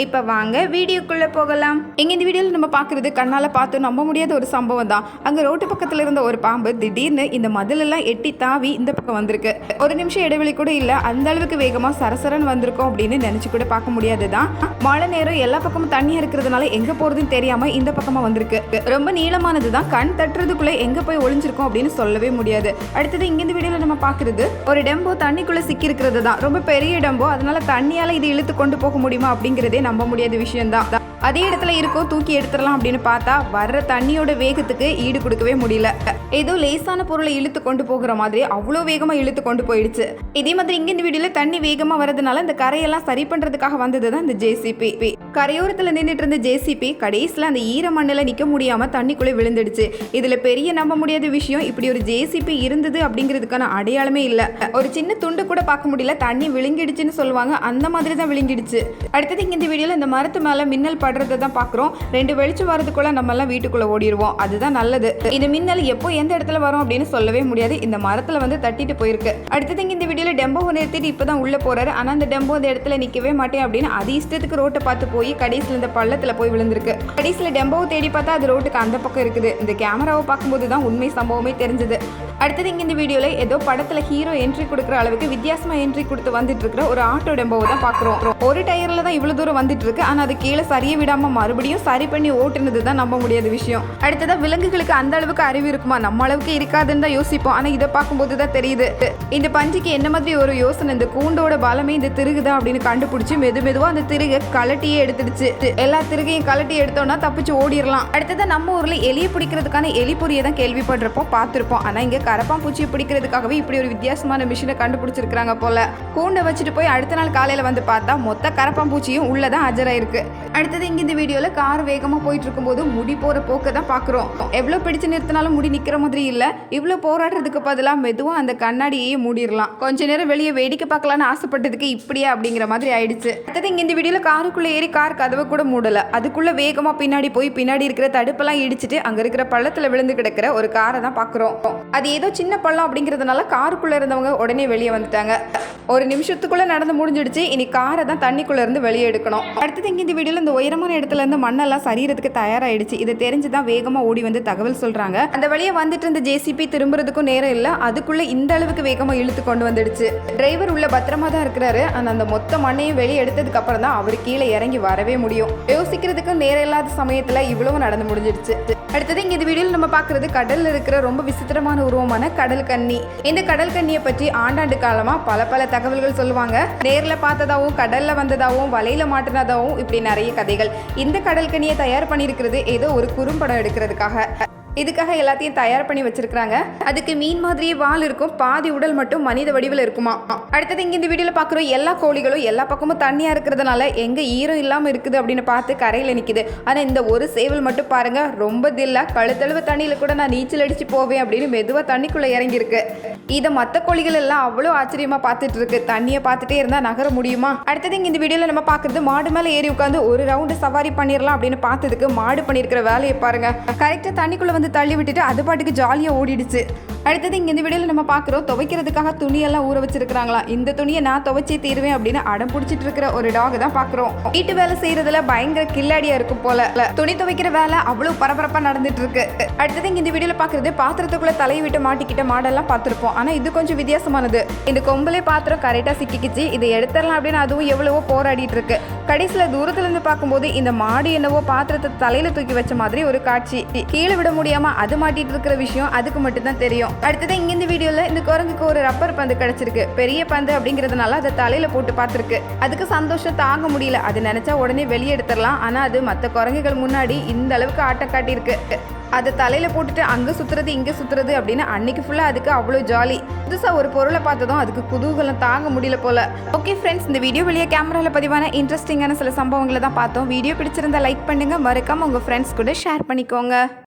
இப்போ வாங்க வீடியோக்குள்ளே போகலாம். எங்கள் இந்த வீடியோவில் நம்ம பார்க்குறது கண்ணால் பார்த்து நம்ப முடியாத ஒரு சம்பவம் தான். அங்கே ரோட்டு பக்கத்தில் இருந்த ஒரு பாம்பு திடீர்னு இந்த மதிலெல்லாம் எட்டி தாவி இந்த பக்கம் வந்திருக்கு. ஒரு நிமிஷம் இடைவெளி கூட இல்லை அந்த அளவுக்கு வேகமாக சரசரன் வந்திருக்கோம் அப்படின்னு நினச்சி கூட பார்க்க முடியாது தான். மழை நேரம் எல்லா பக்கமும் தண்ணியாக இருக்கிறதுனால எங்கே போகிறதுன்னு தெரியாமல் இந்த பக்கமாக வந்திருக்கு. ரொம்ப நீளமானது தான் கண் தட்டுறதுக்குள்ளே எங்கே போய் ஒளிஞ்சிருக்கோம் அப்படின்னு சொல்லவே முடியாது. அடுத்தது இங்கே இந்த வீடியோவில் நம்ம பார்க்குறது ஒரு டெம்போ தண்ணிக்குள்ளே சிக்கி இருக்கிறது தான். ரொம்ப பெரிய டெம்போ அதனால தண்ணியால் இது இழுத்து கொண்டு போக முடியுமா அப்படிங்கிறதே நம்ப முடியாத விஷயம்தான். அதே இடத்துல இருக்கும் தூக்கி எடுத்துடலாம் அப்படின்னு பார்த்தா வர்ற தண்ணியோட வேகத்துக்கு ஈடு கொடுக்கவே முடியல. ஏதோ லேசான பொருளை இழுத்து கொண்டு போகிற மாதிரி அவ்வளோ வேகமாக இழுத்து கொண்டு போயிடுச்சு. இதே மாதிரி இங்கே இந்த வீடியோவில் தண்ணி வேகமாக வரதுனால இந்த கரையெல்லாம் சரி பண்ணுறதுக்காக வந்தது தான் இந்த ஜேசிபி கரையோரத்தில் நின்றுட்டு இருந்த ஜேசிபி கடைசியில் அந்த ஈர மண்ணில் நிற்க முடியாமல் தண்ணிக்குள்ளே விழுந்துடுச்சு. இதில் பெரிய நம்ப முடியாத விஷயம் இப்படி ஒரு ஜேசிபி இருந்தது அப்படிங்கிறதுக்கான அடையாளமே இல்லை. ஒரு சின்ன துண்டு கூட பார்க்க முடியல தண்ணி விழுங்கிடுச்சுன்னு சொல்லுவாங்க அந்த மாதிரி தான் விழுங்கிடுச்சு. அடுத்தது இங்கே இந்த வீடியோவில் இந்த மரத்து மேலே மின்னல் படுறதை தான் பார்க்குறோம். ரெண்டு வெளிச்சம் வரதுக்குள்ள நம்ம எல்லாம் ஓடிடுவோம் அதுதான் நல்லது. இந்த மின்னல் எப்போ எந்த இடத்துல வரும் அப்படின்னு சொல்லவே முடியாது. இந்த மரத்தில் வந்து தட்டிட்டு போயிருக்கு. அடுத்தது இங்கே இந்த வீடியோவில் டெம்போ நிறுத்திட்டு இப்பதான் உள்ளே போகிறாரு ஆனால் அந்த டெம்போ அந்த இடத்துல நிற்கவே மாட்டேன் அப்படின்னு அது இஷ்டத்துக்கு ரோட்டை பார்த்து போய் போய் கடைசியில் இந்த பள்ளத்தில் போய் விழுந்திருக்கு. கடைசியில் டெம்போவை தேடி பார்த்தா அது ரோட்டுக்கு அந்த பக்கம் இருக்குது. இந்த கேமராவை பார்க்கும்போது தான் உண்மை சம்பவமே தெரிஞ்சது. அடுத்தது இங்கே இந்த வீடியோவில் ஏதோ படத்தில் ஹீரோ என்ட்ரி கொடுக்குற அளவுக்கு வித்தியாசமாக என்ட்ரி கொடுத்து வந்துட்டு இருக்கிற ஒரு ஆட்டோ டெம்போவை தான் பார்க்குறோம். ஒரு டயரில் தான் இவ்வளோ தூரம் வந்துட்டு இருக்கு ஆனால் அது கீழே சரிய விடாமல் மறுபடியும் சரி பண்ணி ஓட்டுனது தான் நம்ப முடியாத விஷயம். அடுத்ததாக விலங்குகளுக்கு அந்த அளவுக்கு அறிவு இருக்குமா? நம்ம அளவுக்கு இருக்காதுன்னு தான் யோசிப்போம். ஆனால் இதை பார்க்கும்போது தான் தெரியுது. இந்த பஞ்சுக்கு என்ன மாதிரி ஒரு யோசனை? இந்த கூண்டோட பலமே இந்த திருகுதான் அப்படின்னு கண்டுபிடிச்சு மெது மெதுவா அந்த திருகை கலட்டியே எடுத்துடுச்சு. எல்லா திருகையும் கலட்டி எடுத்தோம்னா தப்பிச்சு ஓடிடலாம் அடுத்ததான் நம்ம ஊர்ல எலியை பிடிக்கிறதுக்கான எலி பொரியை தான் கேள்விப்பட்டிருப்போம் பார்த்துருப்போம். ஆனா இங்க கரப்பாம்பூச்சியை பிடிக்கிறதுக்காகவே இப்படி ஒரு வித்தியாசமான மிஷினை கண்டுபிடிச்சிருக்காங்க போல. கூண்டை வச்சுட்டு போய் அடுத்த நாள் காலையில வந்து பார்த்தா மொத்த கரப்பாம்பூச்சியும் உள்ளதான் ஆஜராயிருக்கு. அடுத்தது இங்க இந்த வீடியோல கார் வேகமா போயிட்டு இருக்கும்போது முடி போற போக்க தான் பாக்குறோம் எவ்வளவு பிடிச்சு நிறுத்தினாலும் முடி நிக்கிற மாதிரி இல்ல. இவ்வளவு போராடுறதுக்கு பதிலாக மெதுவா அந்த கண்ணாடியே மூடிடலாம். கொஞ்ச நேரம் வெளியே வேடிக்கை பார்க்கலாம்னு ஆசைப்பட்டதுக்கு இப்படியா அப்படிங்கிற மாதிரி ஆயிடுச்சு. அடுத்தது இங்க இந்த வீடியோல காருக்குள்ள ஏறி கார் கதவை கூட மூடல. அதுக்குள்ள வேகமா பின்னாடி போய் பின்னாடி இருக்கிற தடுப்பெல்லாம் இடிச்சிட்டு அங்க இருக்கிற பள்ளத்துல விழுந்து கிடக்கிற ஒரு காரை தான் பாக்குறோம் அது ஏதோ சின்ன பள்ளம் அப்படிங்கிறதுனால காருக்குள்ள இருந்தவங்க உடனே வெளியே வந்துட்டாங்க. ஒரு நிமிஷத்துக்குள்ள நடந்து முடிஞ்சிடுச்சு. இனி காரை தான் தண்ணிக்குள்ள இருந்து வெளியே எடுக்கணும். அடுத்தது இங்க இந்த வீடியோல இந்த உயரமான இடத்துல இருந்து மண்ணெல்லாம் சரியறதுக்கு தயாராயிடுச்சு. இதை தெரிஞ்சு தான் வேகமா ஓடி வந்து தகவல் சொல்றாங்க. அந்த வழியே வந்துட்டு இருந்த ஜேசிபி திரும்புறதுக்கும் நேரம் இல்ல. அதுக்குள்ள இந்த அளவுக்கு வேகமா இழுத்து கொண்டு வந்துடுச்சு. டிரைவர் உள்ள பத்திரமா தான் இருக்கிறாரு. ஆனா அந்த மொத்த மண்ணையும் வெளியே எடுத்ததுக்கு அப்புறம் தான் அவர் கீழே இறங்கி வரவே முடியும். யோசிக்கிறதுக்கு நேரம் இல்லாத சமயத்துல இவ்வளவு நடந்து முடிஞ்சிடுச்சு. அடுத்தது இங்கே இந்த வீடியோவில் நம்ம பார்க்குறது கடலில் இருக்கிற ரொம்ப விசித்திரமான உருவமான கடல் கன்னி. இந்த கடல் கன்னியை பற்றி ஆண்டாண்டு காலமாக பல பல தகவல்கள் சொல்லுவாங்க. நேரில் பார்த்ததாகவும் கடலில் வந்ததாகவும் வலையில் மாட்டினதாகவும் இப்படி நிறைய கதைகள். இந்த கடல் கன்னியை தயார் பண்ணியிருக்கிறது ஏதோ ஒரு குறும்படம் எடுக்கிறதுக்காக. இதுக்காக எல்லாத்தையும் தயார் பண்ணி வச்சிருக்காங்க அதுக்கு மீன் மாதிரியே வால் இருக்கும். பாதி உடல் மட்டும் மனித வடிவில் இருக்குமா? அடுத்தது இங்க இந்த வீடியோல பாக்குறோம் எல்லா கோழிகளும் எல்லா பக்கமும் தண்ணியா இருக்கிறதுனால எங்க ஈரம் இல்லாம இருக்குது அப்படின்னு பார்த்து கரையில நிக்குது. ஆனா இந்த ஒரு சேவல் மட்டும் பாருங்க ரொம்ப தில்லா கழுத்தளவு தண்ணியில கூட நான் நீச்சல் அடிச்சு போவேன் அப்படின்னு மெதுவா தண்ணிக்குள்ள இறங்கி இருக்கு இதை மற்ற கோழிகள் எல்லாம் அவ்வளோ ஆச்சரியமா பார்த்துட்டு இருக்கு. தண்ணியை பார்த்துட்டே இருந்தா நகர முடியுமா? அடுத்தது இங்க இந்த வீடியோல நம்ம பாக்குறது மாடு மேல ஏறி உட்காந்து ஒரு ரவுண்டு சவாரி பண்ணிடலாம் அப்படின்னு பார்த்ததுக்கு மாடு பண்ணியிருக்கிற வேலையை பாருங்க. கரெக்டா தண்ணிக்குள்ள வந்து தள்ளி விட்டுட்டு அது பாட்டுக்கு ஜாலியா ஓடிடுச்சு. அடுத்தது இங்கே இந்த வீடியோவில் நம்ம பார்க்குறோம். துவைக்கிறதுக்காக துணியெல்லாம் ஊற வச்சிருக்கிறாங்களா? இந்த துணியை நான் துவைச்சே தீருவேன் அப்படின்னு அடம் பிடிச்சிட்டு இருக்கிற ஒரு டாக் தான் பார்க்குறோம். வீட்டு வேலை செய்யறதுல பயங்கர கில்லாடியா இருக்கும் போல. துணி துவைக்கிற வேலை அவ்வளவு பரபரப்பா நடந்துட்டு இருக்கு அடுத்தது இங்கே இந்த வீடியோவில் பார்க்குறது பாத்திரத்துக்குள்ள தலையை விட்டு மாட்டிக்கிட்ட மாடெல்லாம் பார்த்துருப்போம். ஆனால் இது கொஞ்சம் வித்தியாசமானது. இந்த கொம்பலே பாத்திரம் கரெக்டாக சிக்கிக்கிச்சு. இதை எடுத்துடலாம் அப்படின்னு அதுவும் எவ்வளவோ போராடிட்டு இருக்கு கடைசியில் தூரத்துலேருந்து பார்க்கும்போது இந்த மாடு என்னவோ பாத்திரத்தை தலையில தூக்கி வச்ச மாதிரி ஒரு காட்சி. கீழே விட முடியாம அது மாட்டிட்டு இருக்கிற விஷயம் அதுக்கு மட்டும் தான் அடுத்தது இங்க இந்த இந்த குரங்குக்கு ஒரு ரப்பர் பந்து கிடச்சிருக்கு. பெரிய பந்து அப்படிங்கிறதுனால அதை தலையில் போட்டு பார்த்துருக்கு. அதுக்கு சந்தோஷம் தாங்க முடியல. அது நினச்சா உடனே வெளியே எடுத்துடலாம். ஆனால் அது மற்ற குரங்குகள் முன்னாடி இந்த அளவுக்கு ஆட்டம் காட்டியிருக்கு. அதை தலையில் போட்டுட்டு அங்கே சுத்துறது இங்கே சுற்றுறது அப்படின்னு அன்னைக்கு ஃபுல்லாக அதுக்கு அவ்வளோ ஜாலி புதுசாக ஒரு பொருளை பார்த்ததும் அதுக்கு குதூகலம் தாங்க முடியல போல. ஓகே ஃப்ரெண்ட்ஸ் இந்த வீடியோ வெளியே கேமராவில் பதிவான இன்ட்ரெஸ்டிங்கான சில சம்பவங்களை தான் பார்த்தோம். வீடியோ பிடிச்சிருந்தா லைக் பண்ணுங்கள் மறக்காமல் உங்கள் ஃப்ரெண்ட்ஸ் கூட ஷேர் பண்ணிக்கோங்க.